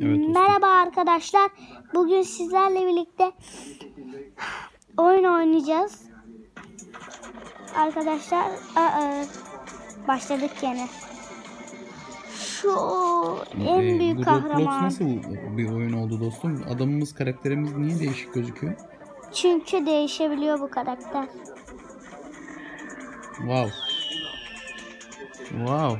Evet dostum. Merhaba arkadaşlar. Bugün sizlerle birlikte oyun oynayacağız. Arkadaşlar aa, başladık yine. Şu en Ee, büyük bu kahraman. Roblox nasıl bir oyun oldu dostum? Adamımız karakterimiz niye değişik gözüküyor? Çünkü değişebiliyor bu karakter. Wow. Wow.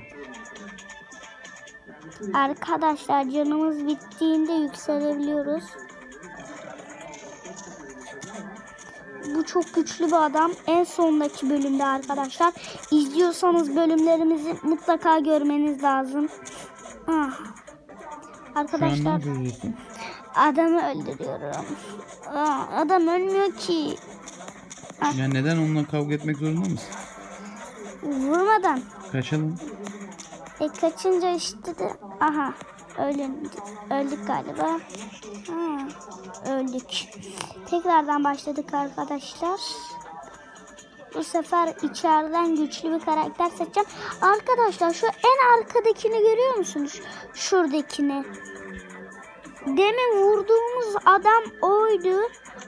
Arkadaşlar canımız bittiğinde yükselebiliyoruz. Bu çok güçlü bir adam. En sondaki bölümde arkadaşlar. İzliyorsanız bölümlerimizi mutlaka görmeniz lazım. Ah. Arkadaşlar adamı öldürüyorum. Ah, adam ölmüyor ki. Ya neden onunla kavga etmek zorunda mısın? Vurmadan. Kaçalım. E kaçınca işte de aha öldük, öldük galiba. Ha, öldük. Tekrardan başladık arkadaşlar. Bu sefer içeriden güçlü bir karakter seçeceğim. Arkadaşlar şu en arkadakini görüyor musunuz? Şuradakini. Demin vurduğumuz adam oydu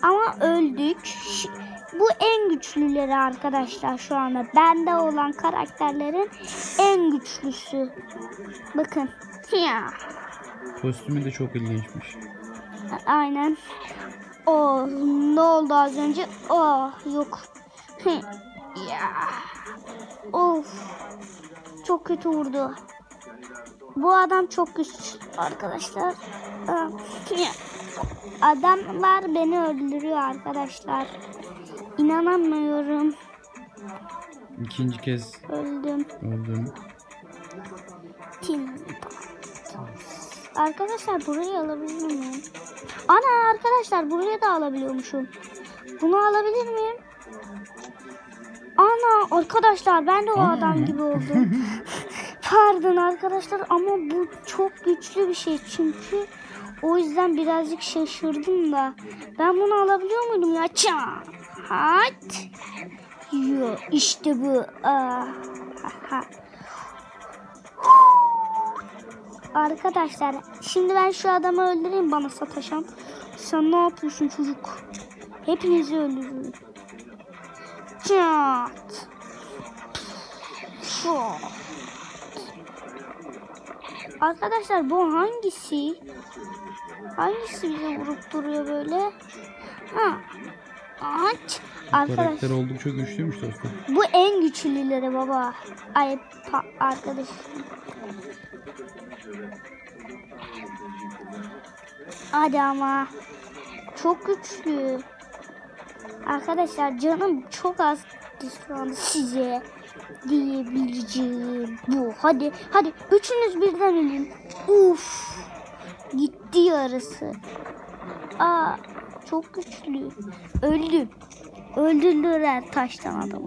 ama öldük. Bu en güçlüleri arkadaşlar şu anda. Bende olan karakterlerin en güçlüsü. Bakın. Ya. Kostümü de çok ilginçmiş. Aynen. Oh ne oldu az önce? Oh yok. Ya. Of. Çok kötü vurdu. Bu adam çok güçlü arkadaşlar. Ah. Adamlar beni öldürüyor arkadaşlar. İnanamıyorum. İkinci kez Öldüm. öldüm. Tim. Arkadaşlar burayı alabilir miyim? Ana arkadaşlar buraya da alabiliyormuşum. Bunu alabilir miyim? Ana arkadaşlar ben de o Ana adam gibi oldum. Pardon arkadaşlar ama bu çok güçlü bir şey çünkü o yüzden birazcık şaşırdım da. Ben bunu alabiliyor muydum ya? Ça. Hat. Yo işte bu. Arkadaşlar şimdi ben şu adamı öldüreyim bana sataşan. Sen ne yapıyorsun çocuk? Hepinizi öldürürüm. Çat. Çat. Arkadaşlar bu hangisi? Hangisi bize vurup duruyor böyle? Ha. Aç. Arkadaş. Karakter oldukça güçlüymüş dostum. Bu en güçlüleri baba. Ay pa- arkadaşım. Hadi ama. Çok güçlü. Arkadaşlar canım çok az şu an size diyebileceğim bu. Hadi hadi üçünüz birden ölün. Uf. Gitti yarısı. Aa çok güçlü. Öldüm. Öldürdüler taştan adamı.